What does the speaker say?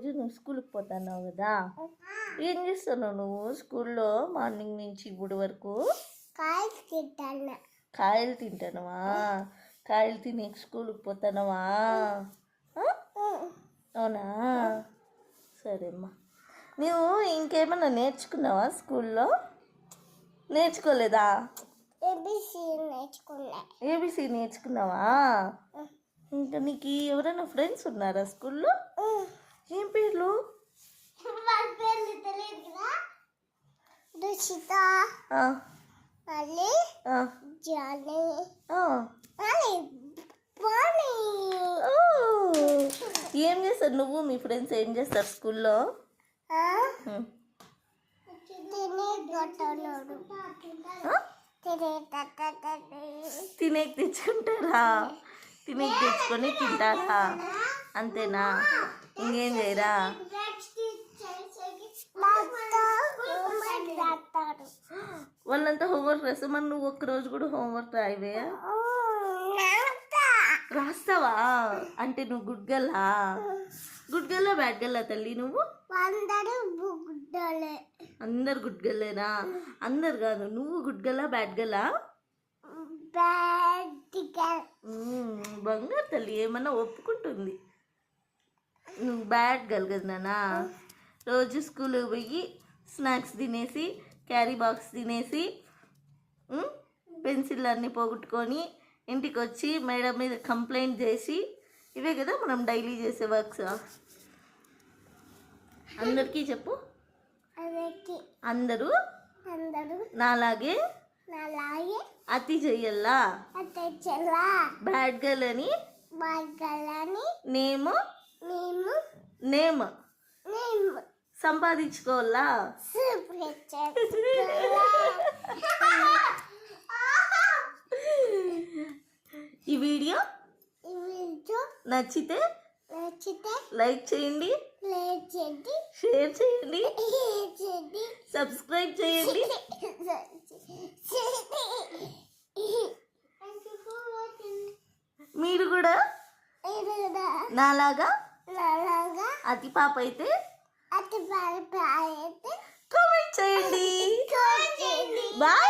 రోజు నువ్వు స్కూల్కి పోతున్నావు కదా? ఏం చేస్తున్నావు నువ్వు? స్కూల్లో మార్నింగ్ నుంచి ఇప్పుడు వరకు? కాయలు తింటాను కాయలు తింటానవా? కాయలు తిని స్కూల్కి పోతానవా? అవునా? సరేమ్మా. నువ్వు ఇంకేమన్నా నేర్చుకున్నావా స్కూల్లో? నేర్చుకోలేదా? ఏబిసి నేర్చుకున్నా. ఏబిసి నేర్చుకున్నావా? ఇంకా నీకు ఎవరైనా ఫ్రెండ్స్ ఉన్నారా స్కూల్లో? ఆ, మళ్ళీ? జానీ. మళ్ళీ బానీ ఓ, ఏం చేస్తారు నువ్వు? మీ ఫ్రెండ్స్ ఏం చేస్తారు స్కూల్లో? తినేకి తెచ్చుకుంటారా? తినేకి తెచ్చుకొని తింటారా? అంతేనా? ఇంకేం చేయరా? వాళ్ళంతా హోంవర్క్ రాస్తే మరి నువ్వు ఒక్క రోజు కూడా హోంవర్క్ రాయవే? రాస్తావా? అంటే నువ్వు గుడ్ గల్లా గుడ్ గల్లా బ్యాడ్ గల్లా తల్లి నువ్వు? అందరూ గుడ్ గల్లేనా అందరు కాదు నువ్వు గుడ్ గల్లా బ్యాడ్ గల్లా బంగారు తల్లి ఏమన్నా ఒప్పుకుంటుంది. నువ్వు బ్యాడ్ గర్ల్ కదా నాన్న? రోజు స్కూల్కి పోయి స్నాక్స్ తినేసి క్యారీ బాక్స్ తినేసి పెన్సిల్ అన్నీ పోగొట్టుకొని ఇంటికి వచ్చి మేడం మీద కంప్లైంట్ చేసి ఇవే కదా మనం డైలీ చేసే వర్క్స్? అందరికీ చెప్పు. అందరూ? అందరూ. నాలాగే? నాలాగే. అతి చెయ్యల్లా? అతచ్చలా బ్యాడ్ గర్ల్ అని? బాగాలని నేమ్? మేము నేమ్. మేము సంపాదించుకోవాలా? ఈ వీడియో నచ్చితే నచ్చితే లైక్ చేయండి లేచండి షేర్ చేయండి చేయండి సబ్స్క్రైబ్ చేయండి. మీరు కూడా నాలాగా అతి పాప అయితే అతి బాగా అయితే